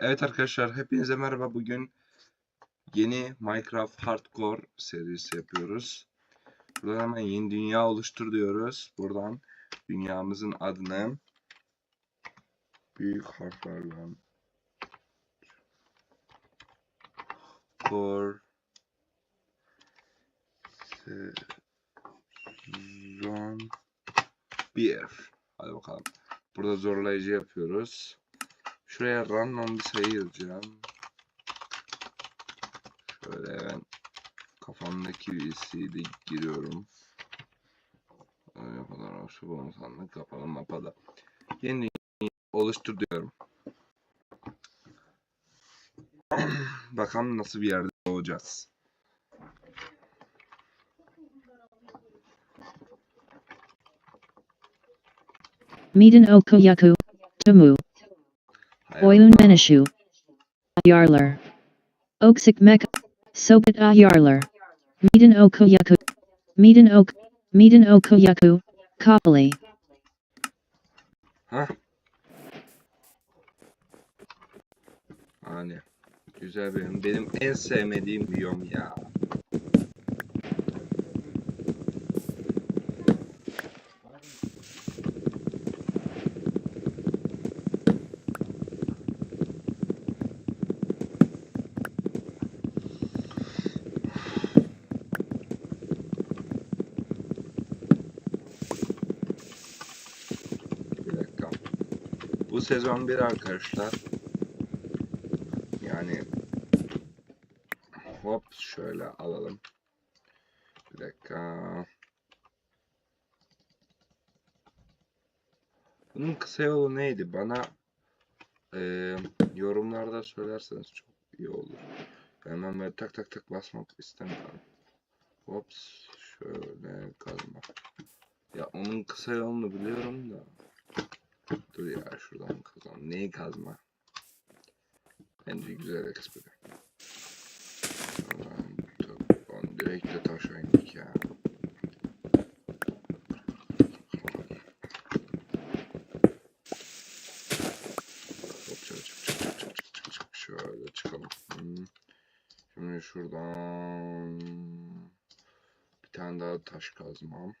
Evet arkadaşlar hepinize merhaba. Bugün yeni Minecraft Hardcore serisi yapıyoruz. Buradan hemen yeni dünya oluştur diyoruz. Buradan dünyamızın adını büyük harflerle Core Sezon 1 Hadi bakalım. Burada zorlayıcı yapıyoruz. Şuraya random bir sayı yazacağım. Şöyle ben kafamdaki VC'de giriyorum. Olsa bunu sandık kapalım mapada. Yeni oluştur diyorum. Bakalım nasıl bir yerde olacağız. Medan Okoyaku, Hay Oyun Menishu, Yarler, Oksik Mek, Sopit A Yarler, Medan Okoyaku, Medan Ok, Medan Okoyaku, Kapali, Hah. Hani. Güzel benim benim en sevmediğim biyom ya. Sezon bir arkadaşlar. Yani hop şöyle alalım. Bir dakika. Bunun kısa yolu neydi? Bana eee, yorumlarda söylerseniz çok iyi olur. Ben böyle tak tak tak basmak istemiyorum. Hops şöyle kazma. Ya onun kısa yolunu biliyorum da. Dur ya şuradan kazalım. Neyi kazma? Bence güzel espri. Tamam, on direkt de taşa indik ya. Şöyle çık çık çık çık çık çık çık şöyle çıkalım. Şimdi şuradan bir tane daha taş kazmam.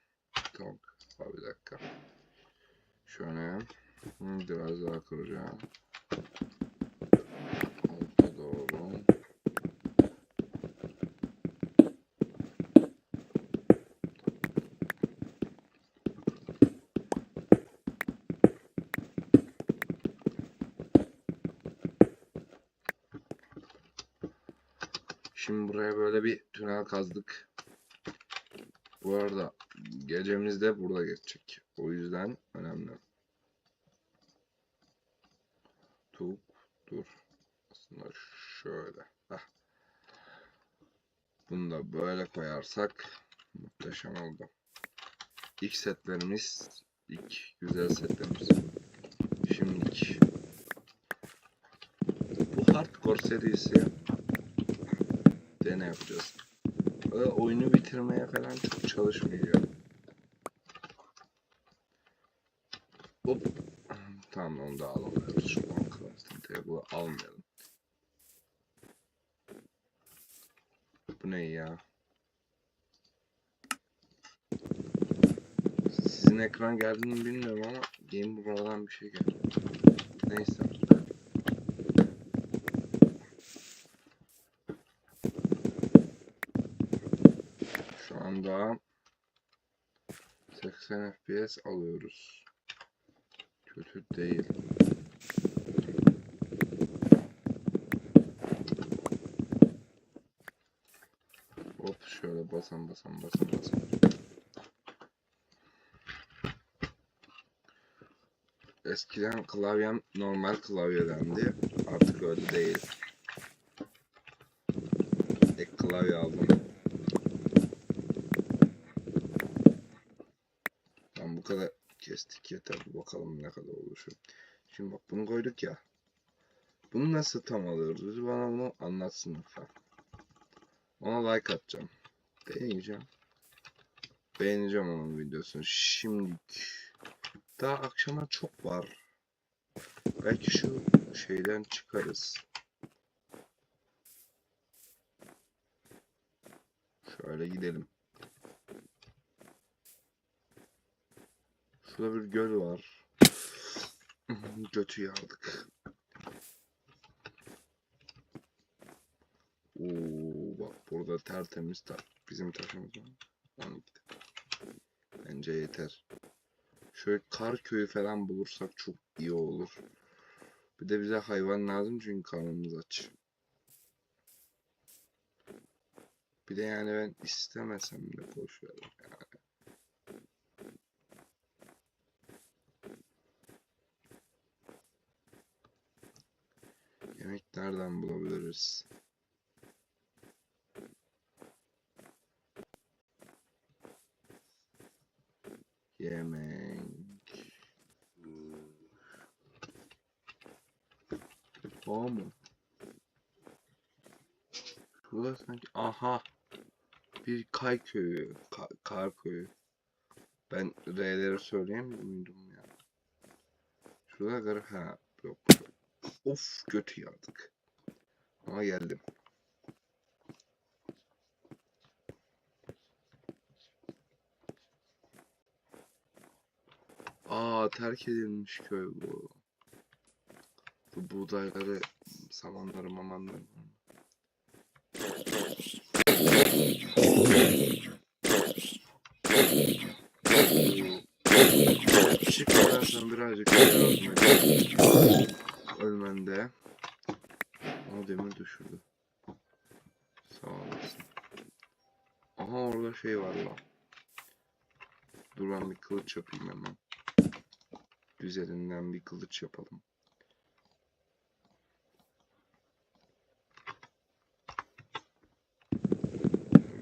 Tamam. Abi bir dakika. Şöyle biraz daha kıracağım. Alta doğru. Şimdi buraya böyle bir tünel kazdık. Bu arada gecemiz de burada geçecek. O yüzden önemli. Tuk dur. Aslında şöyle. Heh. Bunu da böyle koyarsak muhteşem oldu. İlk setlerimiz, ilk güzel setlerimiz. Şimdilik bu hardcore serisi de ne yapacağız? Oyunu bitirmeye falan çok çalışmayacağım. Hop. Tamam onu da alamıyoruz. Şu an crafting table'ı almayalım. Bu ne ya? Sizin ekran geldiğini bilmiyorum ama Game buradan bir şey geldi. Neyse. Şu anda 80 FPS alıyoruz. Kötü değil. Hop şöyle basan basan basan basan. Eskiden klavyem normal klavyedendi. Artık öyle değil. Ek klavye aldım. Tamam bu kadar kestik yeter. Bakalım ne kadar oluşur. Şimdi bak bunu koyduk ya. Bunu nasıl tam alıyoruz? Bana bunu anlatsın lütfen. Ona like atacağım. Beğeneceğim. Beğeneceğim onun videosunu. Şimdi daha akşama çok var. Belki şu şeyden çıkarız. Şöyle gidelim. Şurada bir göl var. Götü yardık. Oo, burada tertemiz ta bizim taşımız var. 12. Bence yeter. Şöyle kar köyü falan bulursak çok iyi olur. Bir de bize hayvan lazım çünkü karnımız aç. Bir de yani ben istemesem de koşuyorum yani. Yemek nereden bulabiliriz? Yemek. O mu? Şurada sanki aha bir kay köyü, ka- kar köyü. Ben R'leri söyleyemiyor muydum ya? Şurada gar ha yok. Of götü yardık. Ama geldim. Aa terk edilmiş köy bu. Bu buğdayları, samanları, mamanları. Sen birazcık. Ölmende. Ama demir düşürdü. Sağ olasın. Aha orada şey var lan. Dur ben bir kılıç yapayım hemen. Güzelinden bir kılıç yapalım.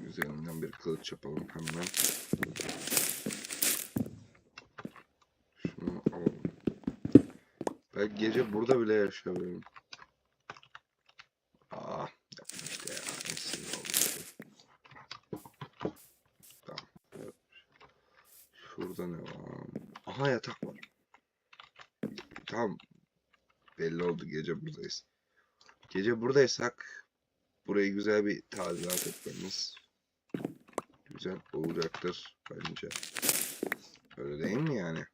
Üzerinden bir kılıç yapalım hemen. Şunu alalım. Ben gece burada bile yaşayabilirim. Yapma işte ya. Şurada ne var? Aha yatak var. Tamam. Belli oldu gece buradayız. Gece buradaysak burayı güzel bir tadilat etmemiz güzel olacaktır bence. Öyle değil mi yani?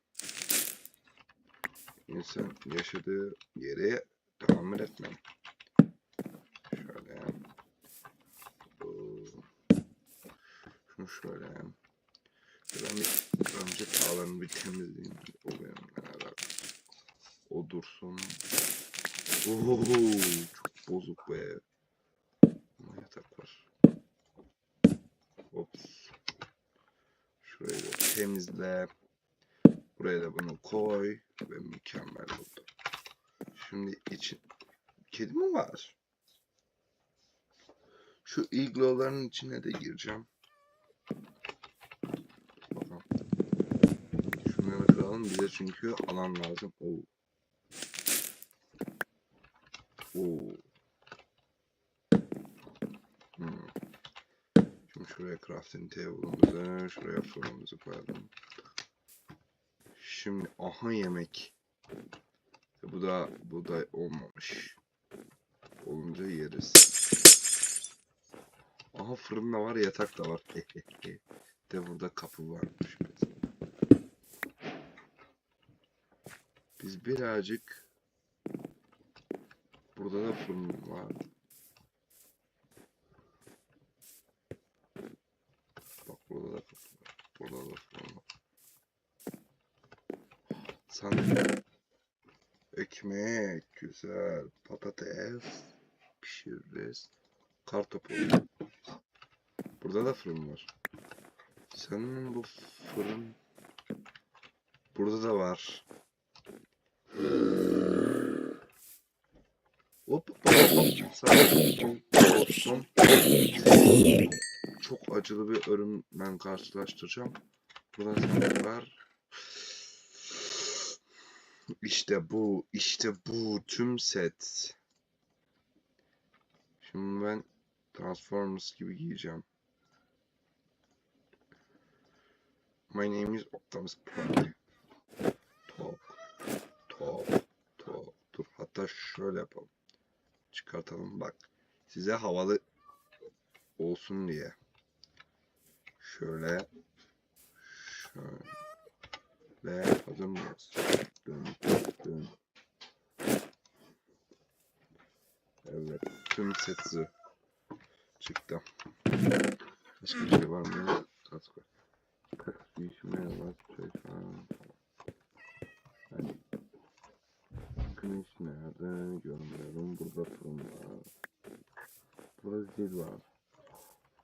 İnsan yaşadığı yere tahammül etmeli. Şöyle. Şunu şöyle. Ben bir örümcek ağlarını bir temizleyeyim. O benim beraber. O dursun. Oo, çok bozuk be. Ama yatak var. Ops. Şurayı da temizle. Buraya da bunu koy. Ve mükemmel oldu. Şimdi için... Kedi mi var? Şu igloların içine de gireceğim. Bakalım. Şunları kıralım bize çünkü alan lazım. Oo. Oo. Hmm. Şimdi şuraya crafting table'ımızı, şuraya fırınımızı koyalım. Şimdi aha yemek. Bu da bu da olmamış. Olunca yeriz. Aha fırın da var, yatak da var. de burada kapı varmış. Biz birazcık burada da fırın var. Bak burada da. Burada da var. Sanırım ekmek, güzel, patates pişiririz. Kartopu. Burada da fırın var. Senin bu fırın burada da var. Hop hop hop. Sakin olsun. Çok acılı bir ölümle karşılaştıracağım. Burada sandık var. İşte bu, işte bu tüm set. Şimdi ben Transformers gibi giyeceğim. My name is Optimus Prime. Top, top, top. Dur Hatta şöyle yapalım. Çıkartalım bak. Size havalı olsun diye. Şöyle. Şöyle. Hazır mıyız? Dön. Dön. Evet. Tüm set zırh çıktı. Başka bir şey var mı? Kask değişmeye falan. Yani. Güneş nerede? Görmüyorum. Burada fırın var. Burada zil var.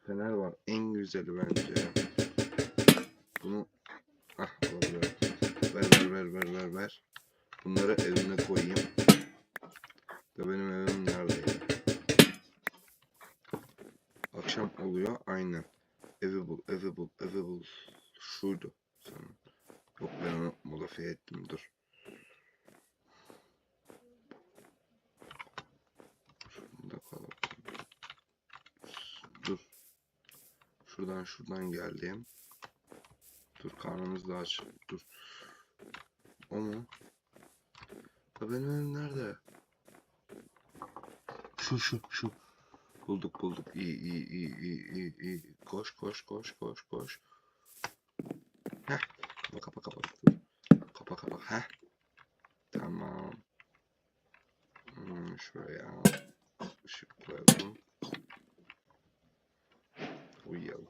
Fener var. En güzeli bence. Bunu ah olabilir. Ver ver ver ver ver ver. Bunları evime koyayım. Da benim evim neredeydi? Akşam oluyor Şuradan geldim. Dur karnımız da aç. Dur. O mu? Ya benim evim nerede? Şu şu şu. Bulduk bulduk. İyi iyi iyi iyi iyi iyi. Koş koş koş koş koş. Heh. Kapa kapa kapa. Kapa kapa. Heh. Tamam. Hmm, şuraya ışık koyalım. Uyuyalım.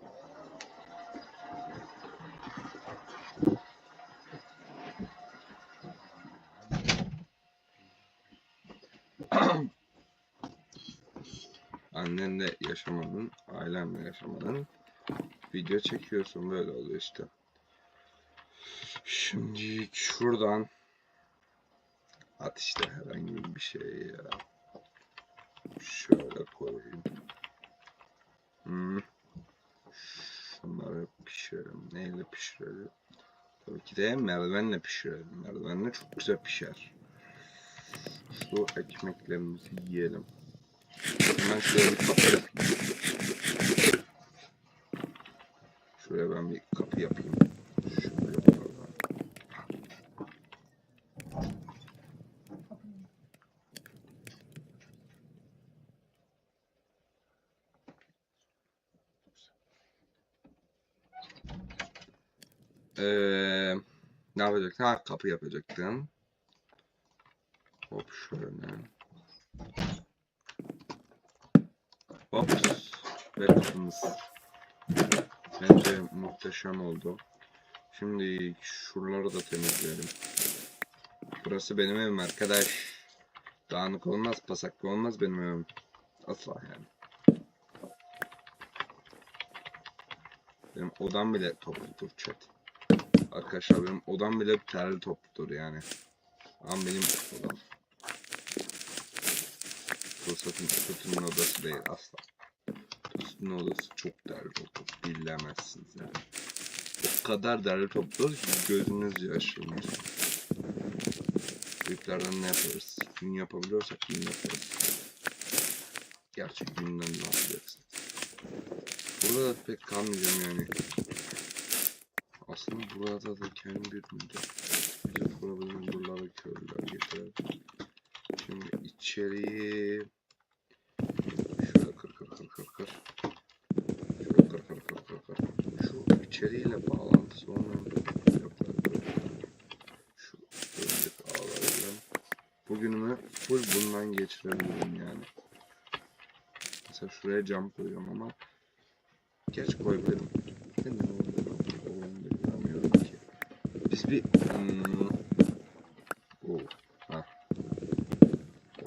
Annenle yaşamanın, ailemle yaşamanın video çekiyorsun böyle oluyor işte. Şimdi şuradan at işte herhangi bir şey ya. Şöyle koyayım. Hmm. Şunları pişirelim. Neyle pişirelim? Tabii ki de merdivenle pişirelim. Merdivenle çok güzel pişer. Şu ekmeklerimizi yiyelim. Hemen şöyle bir kapı. Şuraya ben bir kapı yapayım. Ee, ne yapacaktım? Ha kapı yapacaktım. Hop şöyle. Hop. Ve kapımız. Bence muhteşem oldu. Şimdi şuraları da temizleyelim. Burası benim evim arkadaş. Dağınık olmaz, pasaklı olmaz benim evim. Asla yani. Benim odam bile topludur chat. Arkadaşlar benim odam bile terli topludur yani. Ama benim odam. Fırsatın kötünün odası değil asla. Kötünün odası çok derli toplu. Bilemezsiniz yani. O kadar derli toplu ki gözünüz yaşarmış. Büyüklerden ne yaparız? Gün yapabiliyorsak gün yaparız. Gerçi günden ne yapacaksın? Burada da pek kalmayacağım yani. Aslında burada da kendi bir. Bir de problem buralara köylüler getirelim. Şimdi içeriği Bugünümü full bundan geçirebilirim yani. Mesela şuraya cam koyuyorum ama geç koyabilirim. Neden olduğunu bilmiyorum ki. Biz bir hmm, oh, ha.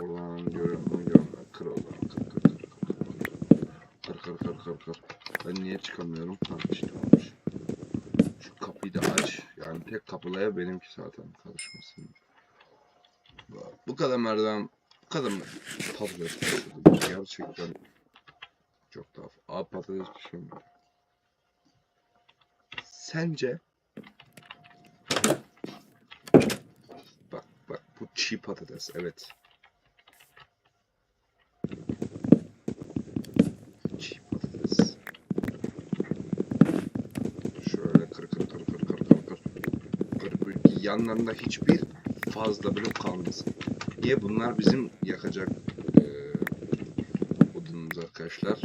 Oradan görüyorum bunu görmüyorum. Kır o zaman. Kır kır kır kır. Kır kır kır kır kır. Ben niye çıkamıyorum? Ha işte olmuş. Şu kapıyı da aç. Yani tek kapılaya benimki zaten karışmasın. Bu kadar merdiven, bu kadar patates pişirdim. Gerçekten çok tuhaf. Abi patates pişirmiyor. Sence Bak bak bu çiğ patates evet. yanlarında hiçbir fazla blok kalmasın. Niye? Bunlar bizim yakacak eee odunumuz arkadaşlar.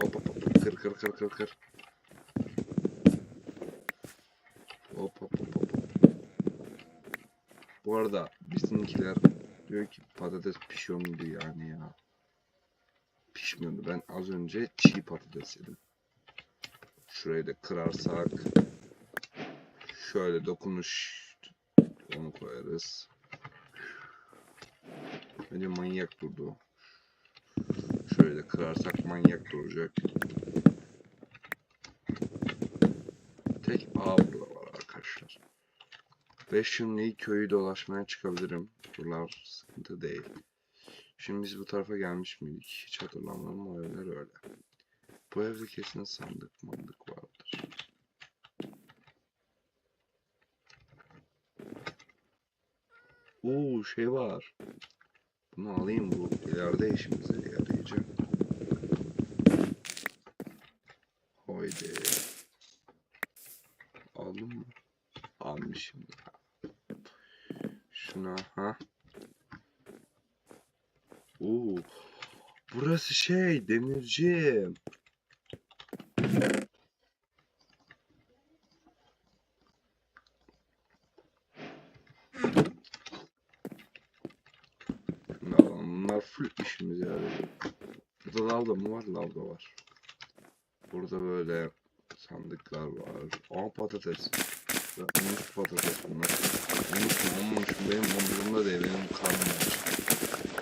Hop hop hop. Kır kır kır kır kır. Hop hop hop hop. Bu arada bizimkiler diyor ki patates pişiyor muydu yani ya. Pişmiyordu. Ben az önce çiğ patates yedim. Şurayı da kırarsak şöyle dokunuş koyarız. Bence manyak durdu. Şöyle de kırarsak manyak duracak. Tek A burada var arkadaşlar. Ve şimdi köyü dolaşmaya çıkabilirim. Buralar sıkıntı değil. Şimdi biz bu tarafa gelmiş miydik? Hiç hatırlamıyorum ama öyle öyle. Bu evde kesin sandık mandık vardır. Oo şey var. Bunu alayım bu ileride işimize yarayacak. Haydi. Aldım mı? Almışım. Şuna ha. Oo. Burası şey demirci. Şunu alalım. Bunlar işimize yarıyor. Burada lavda mı var? Lavda var. Burada böyle sandıklar var. Aa patates. Unut patates bunlar. Unutma olmamışım benim umurumda değil. Benim karnım aç.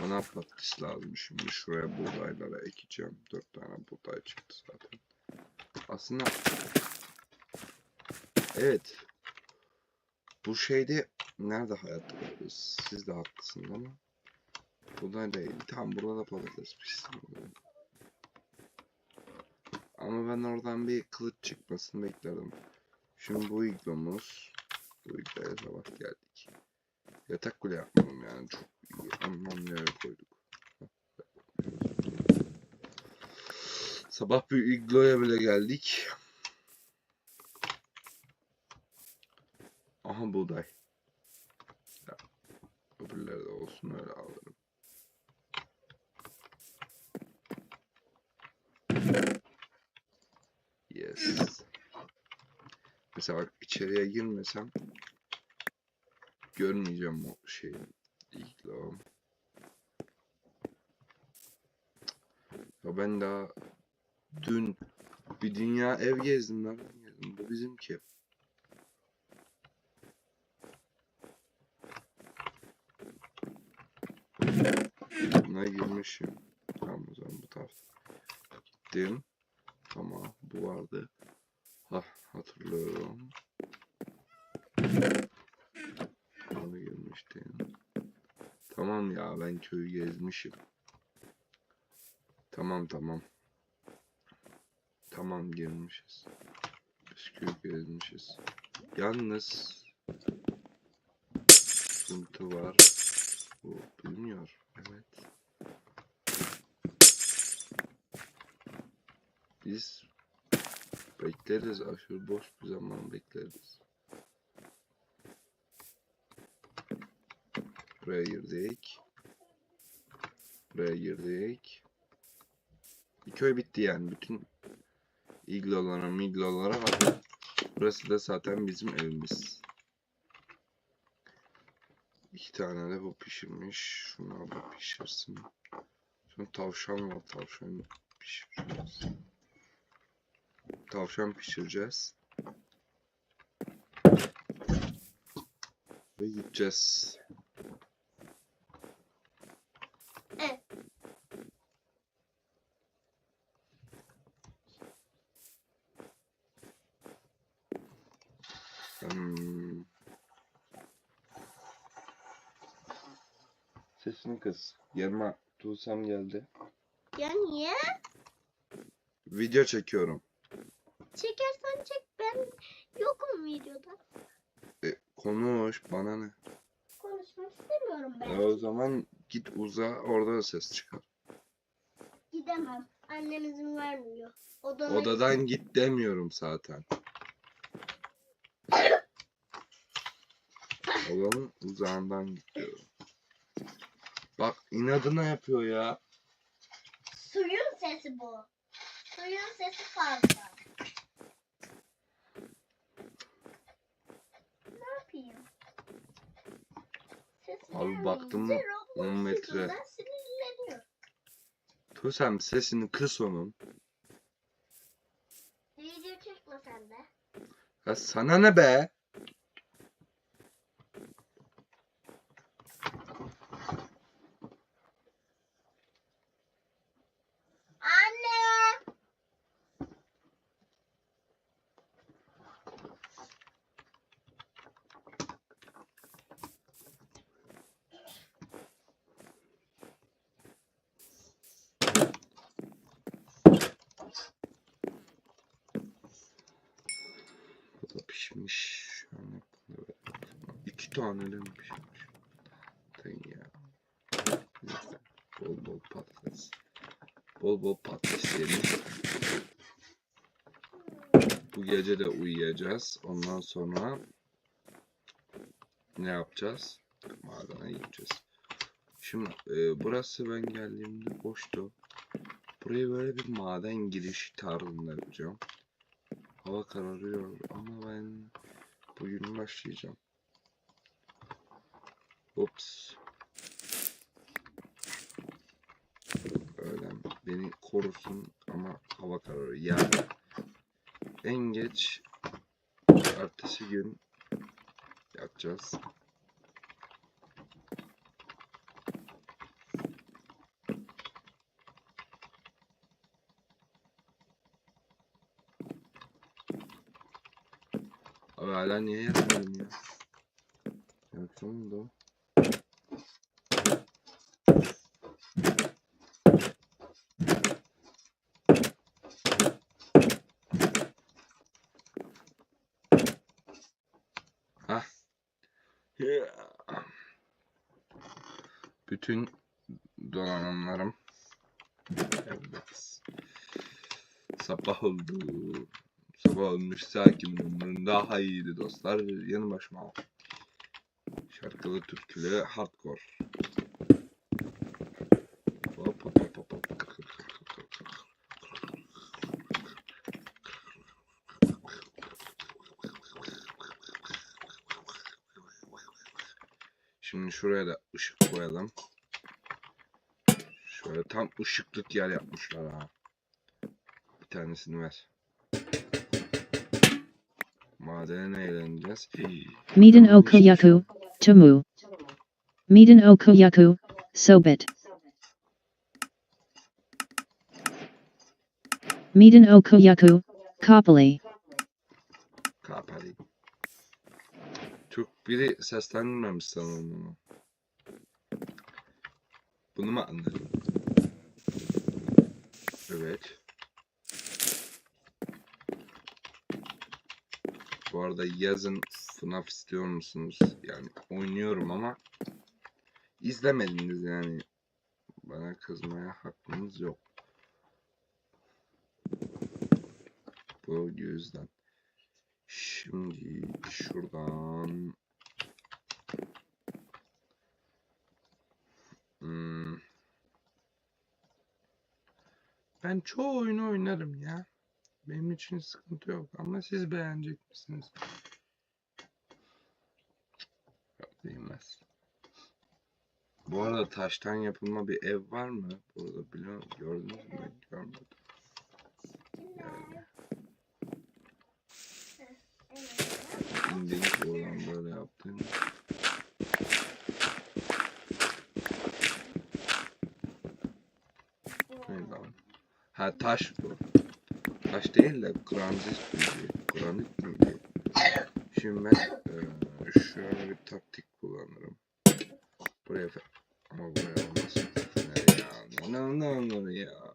Bana patates lazım şimdi. Şuraya buğdaylara ekeceğim. Dört tane buğday çıktı zaten. Aslında evet. Bu şeyde nerede hayatta kalıyoruz? Siz de haklısınız ama buğday değil. Tamam burada da patates pişsin. Ama ben oradan bir kılıç çıkmasını bekledim. Şimdi bu iglomuz. Bu igloya sabah geldik. Yatak kule yapmadım yani. Çok iyi anlam yere koyduk. Sabah bir igloya bile geldik. Aha buğday. Ya, öbürleri de olsun öyle alırım. Mesela içeriye girmesem görmeyeceğim o şeyi. İglo. Ya ben daha dün bir dünya ev gezdim ben. gezdim. Bu bizimki. Buna girmişim. Tamam o zaman bu tarafta. Gittim. Tamam bu vardı. Ha hatırlıyorum. Buna girmiştim. Tamam ya ben köyü gezmişim. Tamam tamam. Tamam girmişiz. Biz köyü gezmişiz. Yalnız sıkıntı var. Bu bilmiyor. Evet. Biz bekleriz. Aşırı boş bir zaman bekleriz. Buraya girdik. Buraya girdik. Bir köy bitti yani. Bütün iglolara miglolara var. Burası da zaten bizim evimiz. İki tane de bu pişirmiş. Şunlar da pişirsin. Sonra tavşan var. Tavşan pişireceğiz. Tavşan pişireceğiz. Ve gideceğiz. Evet. Hmm. Sesini kız. Yanıma Tuğsem geldi. Ya niye? Video çekiyorum. Çekersen çek ben yokum videoda. E, konuş bana ne? Konuşmak istemiyorum ben. E, o zaman git uza orada da ses çıkar. Gidemem. Annem izin vermiyor. Odana Odadan git demiyorum zaten. Olanın uzağından gidiyorum. İnadına yapıyor ya. Suyun sesi bu. Suyun sesi fazla. Ne yapayım? Ses Abi baktım mı, gelmeyince Roblox 10 metre. yüzünden sinirleniyor. Tusem sesini kıs onun. Video çekme sen de. Ya sana ne be? Bu da pişmiş. Yapımda böyle. İki tane de mi pişmiş? Dayı ya. Neyse. Bol bol patates. Bol bol patates yiyelim. Bu gece de uyuyacağız. Ondan sonra ne yapacağız? Madene gideceğiz. Şimdi e, burası ben geldiğimde boştu. Burayı böyle bir maden girişi tarzında yapacağım. Hava kararıyor ama ben bugün başlayacağım. Ups. Öğlen beni korusun ama hava kararıyor. Yani en geç ertesi gün yapacağız. Abi hala niye yapmadın ya? Yapsam da. Yeah. Bütün donanımlarım Evet. Sabah oldu. Sabah olmuş sakin umurun daha iyiydi dostlar. Yanı başıma al. Şarkılı türkülü hardcore. Hop hop hop hop. Şimdi şuraya da ışık koyalım. Şöyle tam ışıklık yer yapmışlar ha. Bir tanesini ver. Madene ne eğleneceğiz? Medan Okoyaku, Tamu. Medan Okoyaku, Sobit. Medan Okoyaku, Kapali. Kapali. Türk biri seslendirmemiş sanırım bunu. Bunu mu anladın? Evet. Bu arada yazın FNAF istiyor musunuz? Yani oynuyorum ama izlemediniz yani. Bana kızmaya hakkınız yok. Bu yüzden. Şimdi şuradan Hmm. Ben çoğu oyunu oynarım ya. Benim için sıkıntı yok ama siz beğenecek misiniz? Yok değmez. Bu arada taştan yapılma bir ev var mı? Burada biliyor gördünüz mü? Görmedim. Yani indik oradan böyle lan? Ha taş bu. Taş değil de granit miydi? Şimdi ben eee, şöyle bir taktik kullanırım. Buraya fe- ama buraya olmaz. Fener ya. Ne ne ne ne ya.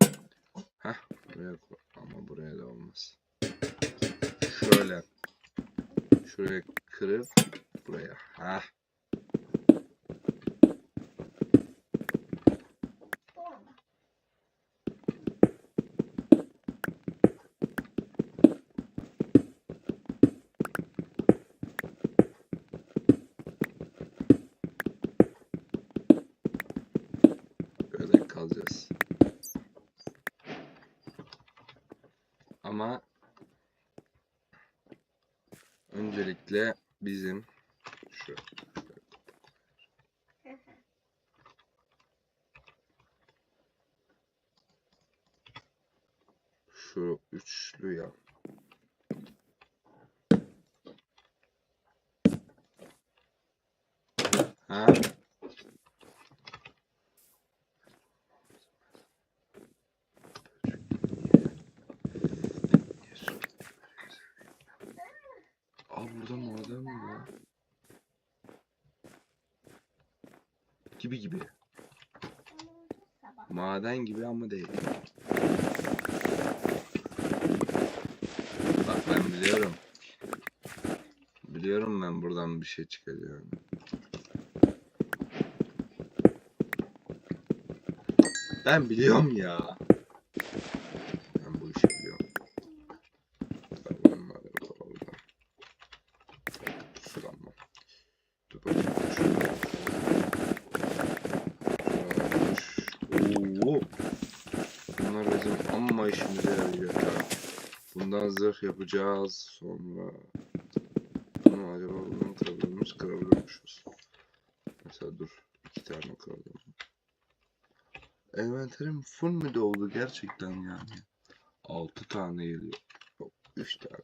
Heh buraya koy. Ama buraya da olmaz. Şöyle. Şuraya kırıp buraya. Ha. kazacağız. Ama öncelikle bizim şu şu üçlü ya. Ha? Aa burada maden mi var? Gibi gibi. Sabah. Maden gibi ama değil. Bak ben biliyorum. Biliyorum ben buradan bir şey çıkacağını. Ben biliyorum ya. Ben bu işi biliyorum mı? Dur bakayım. Şuradan. Şuradan. Oo. Bunlar bizim amma işimize yarayacak ya. Bundan zırh yapacağız sonra. Bunu acaba bundan kırabilir miyiz? Kırabiliyormuşuz. Mesela dur. iki tane kıralım. Envanterim full mü doldu gerçekten yani? 6 tane geliyor. Yok 3 tane.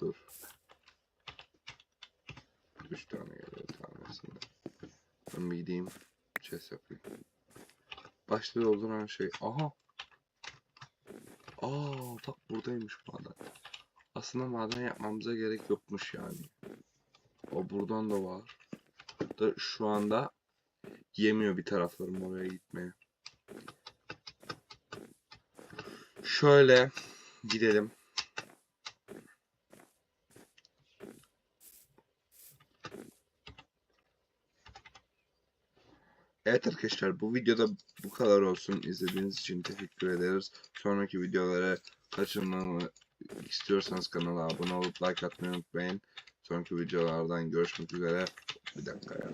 Dur. 3 tane geliyor tanesinde. Ben bir gideyim. Chest yapayım. Başta dolduran şey. Aha. Aa bak buradaymış maden. Aslında maden yapmamıza gerek yokmuş yani. O buradan da var. Da şu anda yemiyor bir taraflarım oraya gitmeye. Şöyle gidelim. Evet arkadaşlar bu videoda bu kadar olsun. İzlediğiniz için teşekkür ederiz. Sonraki videoları kaçırmamı istiyorsanız kanala abone olup like atmayı unutmayın. Sonraki videolardan görüşmek üzere. Bir dakika ya.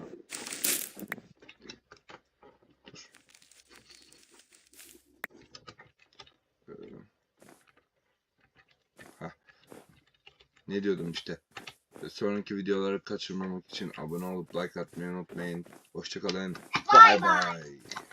Ne diyordum işte. Sonraki videoları kaçırmamak için abone olup like atmayı unutmayın. Hoşçakalın. Bye bye. bye.